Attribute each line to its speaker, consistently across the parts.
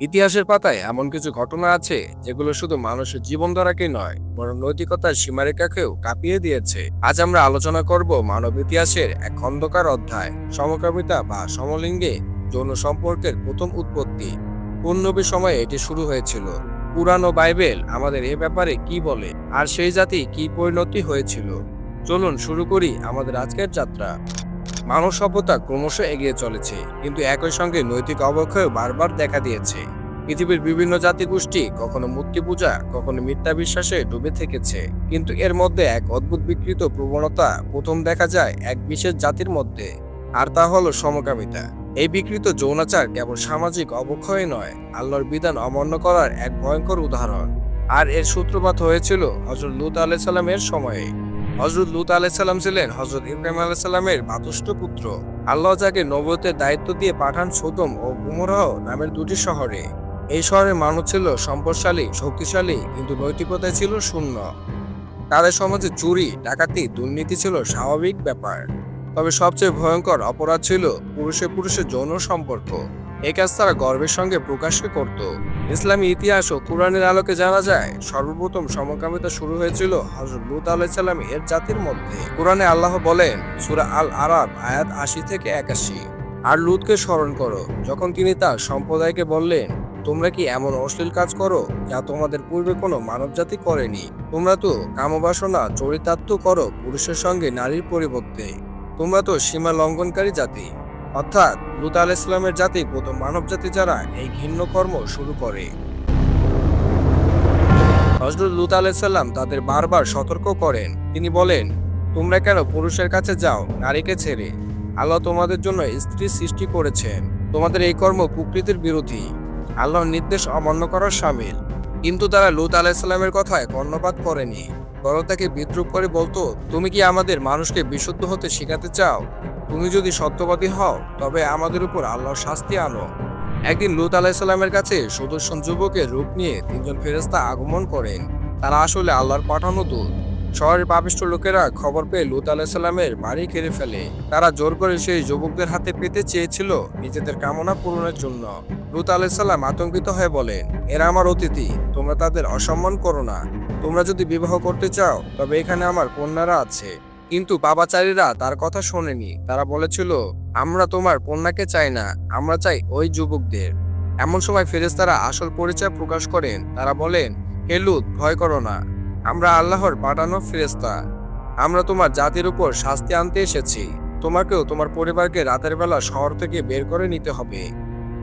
Speaker 1: ইতিহাসের পাতায় এমন কিছু ঘটনা আছে যেগুলো শুধু মানুষের জীবনধারাকেই নয়, বরং নৈতিকতার সীমারেখাকেও কাঁপিয়ে দিয়েছে। আজ আমরা আলোচনা করব মানব ইতিহাসের এক খন্দকার অধ্যায়, সমকামিতা বা সমলিঙ্গে যৌন সম্পর্কের প্রথম উৎপত্তি। নবীর সময়ে এটি শুরু হয়েছিল। পুরাণ ও বাইবেল আমাদের এ ব্যাপারে কি বলে আর সেই জাতি কি পরিণতি হয়েছিল? চলুন শুরু করি আমাদের আজকের যাত্রা। মানব সভ্যতা ক্রমশ এগিয়ে চলেছে, কিন্তু একই সঙ্গে নৈতিক অবক্ষয় বারবার দেখা দিয়েছে। পৃথিবীর বিভিন্ন জাতিগোষ্ঠী কখনো মূর্তি পূজা, কখনো মিথ্যা বিশ্বাসে ডুবে থেকেছে। কিন্তু এর মধ্যে এক অদ্ভুত বিকৃত প্রবণতা প্রথম দেখা যায় এক বিশেষ জাতির মধ্যে, আর তা হলো সমকামিতা। এই বিকৃত যৌনাচার কেবল সামাজিক অবক্ষয় নয়, আল্লাহর বিধান অমান্য করার এক ভয়ঙ্কর উদাহরণ। আর এর সূত্রপাত হয়েছিল হজরত লুত আলাইসাল্লামের সময়ে। হজরত লুত আলাইসাল্লাম ছিলেন হজরত ইব্রাহিম আলাইসাল্লামের বাতুষ্ট পুত্র। আল্লাহ যাকে নবতের দায়িত্ব দিয়ে পাঠান সোদম ও গুমরাহ নামের দুটি শহরে। এই শহরের মানুষ ছিল সম্পদশালী, শক্তিশালী, কিন্তু নৈতিকতা ছিল শূন্য। তাদের সমাজে চুরি, ডাকাতি, দুর্নীতি ছিল স্বাভাবিক ব্যাপার। তবে সবচেয়ে ভয়ঙ্কর অপরাধ ছিল পুরুষে পুরুষের যৌন সম্পর্ক। এই কাজ তারা গর্বের সঙ্গে প্রকাশ করত। ইসলামী ইতিহাস ও কোরআনের আলোকে জানা যায়, সর্বপ্রথম সমকামিতা শুরু হয়েছিল হজরত লুত আলাইসাল্লাম এর জাতির মধ্যে। কোরআনে আল্লাহ বলেন, সুরা আল আরাব আয়াত আশি থেকে একাশি। আর লুতকে স্মরণ করো, যখন তিনি তার সম্প্রদায়কে বললেন, তোমরা কি এমন অশ্লীল কাজ করো যা তোমাদের পূর্বে কোনো মানবজাতি করেনি? তোমরা তো কামবাসনা, চরিতার্থ করো পুরুষের সঙ্গে নারীর পরিবর্তে। তোমরা তো সীমা লঙ্ঘনকারী জাতি। অর্থাৎ লুত আল ইসলামের জাতি প্রথম মানব জাতি যারা এই ঘৃণ্য কর্ম শুরু করে। হজরত লুত আলাইসাল্লাম তাদের বারবার সতর্ক করেন। তিনি বলেন, তোমরা কেন পুরুষের কাছে যাও, নারীকে ছেড়ে? আল্লাহ তোমাদের জন্য স্ত্রী সৃষ্টি করেছেন। তোমাদের এই কর্ম প্রকৃতির বিরোধী। আল্লাহর নির্দেশ অমান্য করার সামিল। কিন্তু তারা লুত আলাইসাল্লামের কথায় কর্ণপাত করেনি। বরং তাকে বিদ্রুপ করে বলতো, তুমি কি আমাদের মানুষকে বিশুদ্ধ হতে শেখাতে চাও? তুমি যদি সত্যবাদী হও, তবে আমাদের উপর আল্লাহর শাস্তি আনো। একদিন লুত আলাইসাল্লামের কাছে সুদর্শন যুবকের রূপ নিয়ে তিনজন ফেরেস্তা আগমন করেন। তারা আসলে আল্লাহর পাঠানো দূত। শহরের পাপিষ্ঠ লোকেরা খবর পেয়ে লুত আলাইসাল্লামের বাড়ি ঘিরে ফেলে। তারা জোর করে সেই যুবকদের হাতে পেতে চেয়েছিল নিজেদের কামনা পূরণের জন্য। লুত আলাইসাল্লাম আতঙ্কিত হয়ে বলেন, এরা আমার অতিথি, তোমরা তাদের অসম্মান করো না। তোমরা যদি বিবাহ করতে চাও, তবে এখানে আমার কন্যারা আছে। কিন্তু বাবাচারীরা তার কথা শোনেনি। তারা বলেছিল, আমরা তোমার কন্যাকে চাই না, আমরা চাই ওই যুবকদের। এমন সময় ফেরেস্তারা আসল পরিচয় প্রকাশ করেন। তারা বলেন, হে লুত, ভয় করো না। আমরা আল্লাহর পাঠানো ফেরেস্তা আমরা তোমার জাতির উপর শাস্তি আনতে এসেছি। তোমাকেও তোমার পরিবারকে রাতের বেলা শহর থেকে বের করে নিতে হবে।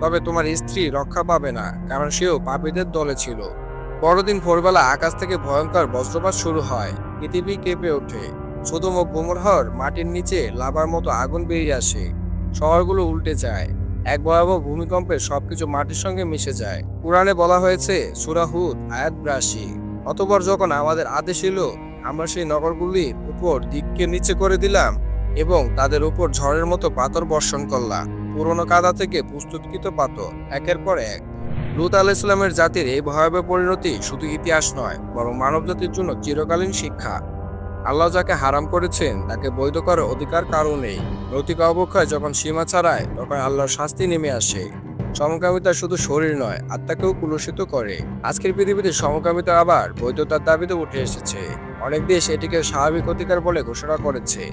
Speaker 1: তবে তোমার স্ত্রী রক্ষা পাবে না, কারণ সেও পাপীদের দলে ছিল। পরদিন ভোরবেলা আকাশ থেকে ভয়ঙ্কর বজ্রপাত শুরু হয়। পৃথিবী কেঁপে ওঠে। সুদম ও গুমরহর মাটির নিচে লাভার মতো আগুন বেরিয়ে আসে। শহরগুলো উল্টে যায়। এক ভয়াবহ ভূমিকম্পে সবকিছু মাটির সঙ্গে মিশে যায়। পুরাণে বলা হয়েছে সুরাহুদ আয়াত ব্রাশি। অতপর যখন আমাদের আদেশ এলো, আমরা সেই নগরগুলির উপর দিককে নিচে করে দিলাম এবং তাদের উপর ঝড়ের মতো পাথর বর্ষণ করলাম। পুরনো কাদা থেকে প্রস্তুতকৃত পাথর, একের পর এক। লুত আল ইসলামের জাতির এই ভয়াবহ পরিণতি শুধু ইতিহাস নয়, বরং মানবজাতির জন্য চিরকালীন শিক্ষা। আল্লাহ যাকে হারাম করেছেন, তাকে বৈধ করার অধিকার কারও নেই। নৈতিক অবক্ষয় যখন সীমা ছাড়ায়, তখন আল্লাহর শাস্তি নেমে আসে। সমকামিতা শুধু শরীর নয়, আত্মাকেও কুলসিত করে। আজকের পৃথিবীতে সমকামিতা আবার বৈধতার দাবিতে উঠে এসেছে। অনেক দেশ এটিকে স্বাভাবিক অধিকার বলে ঘোষণা করেছে।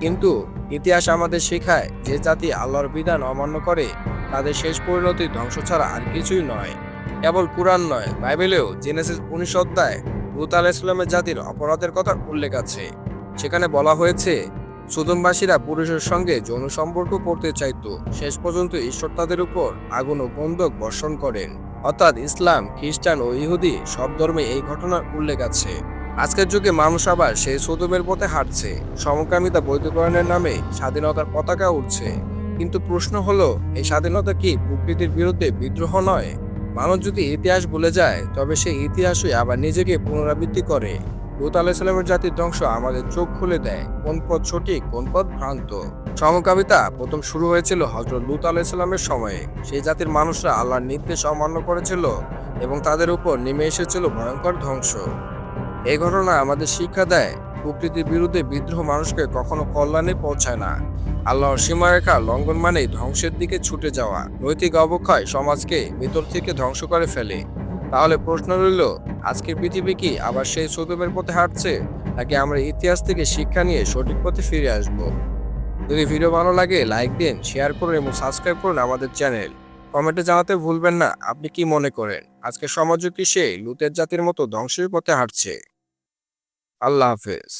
Speaker 1: কিন্তু ইতিহাস আমাদের শেখায়, যে জাতি আল্লাহর বিধান অমান্য করে, তাদের শেষ পরিণতি ধ্বংস ছাড়া আর কিছুই নয়। কেবল কোরআন নয়, বাইবেলেও জেনেসিস উনিশ অধ্যায় লুত আলাহ ইসলামের জাতির অপরাধের কথা উল্লেখ আছে। সেখানে বলা হয়েছে সুদমবাসীরা পুরুষের সঙ্গে যৌন সম্পর্ক করতে চাইতো। শেষ পর্যন্ত ঈশ্বর তাদের উপর আগুন ও বন্ধক বর্ষণ করেন। অর্থাৎ ইসলাম, খ্রিস্টান ও ইহুদি সব ধর্মে এই ঘটনার উল্লেখ আছে। আজকের যুগে মানুষ আবার সেই সুদমের পথে হাঁটছে। সমকামিতা বৈধকরণের নামে স্বাধীনতার পতাকা উঠছে কিন্তু প্রশ্ন হলো, এই স্বাধীনতা কি প্রকৃতির বিরুদ্ধে বিদ্রোহ নয়? মানুষ যদি ইতিহাস ভুলে যায়, তবে সেই ইতিহাসই আবার নিজেকে পুনরাবৃত্তি করে। লুত আলাইসাল্লামের জাতির ধ্বংস আমাদের চোখ খুলে দেয়, কোন পথ সঠিক, কোন পথ ভ্রান্ত। সমকামিতা প্রথম শুরু হয়েছিল হজরত লুত আলাইসাল্লামের সময়ে। সেই জাতির মানুষরা আল্লাহর নির্দেশ অমান্য করেছিল এবং তাদের উপর নেমে এসেছিল ভয়ঙ্কর ধ্বংস। এই ঘটনা আমাদের শিক্ষা দেয়, প্রকৃতির বিরুদ্ধে বিদ্রোহ মানুষকে কখনো কল্যাণে পৌঁছায় না। আল্লাহর সীমারেখা লঙ্ঘন মানেই ধ্বংসের দিকে ছুটে যাওয়া। নৈতিক অবক্ষয় সমাজকে ভেতর থেকে ধ্বংস করে ফেলে। তাহলে প্রশ্ন রইল আজকের পৃথিবী কি আবার সেই সুদমের পথে হাঁটছে, নাকি আমরা ইতিহাস থেকে শিক্ষা নিয়ে সঠিক পথে ফিরে আসব? যদি ভিডিও ভালো লাগে, লাইক দিন শেয়ার করুন এবং সাবস্ক্রাইব করুন আমাদের চ্যানেল কমেন্টে জানাতে ভুলবেন না, আপনি কি মনে করেন? আজকে সমাজও কি সেই লুতের জাতির মতো ধ্বংসের পথে হাঁটছে? আল্লাহ হাফেজ।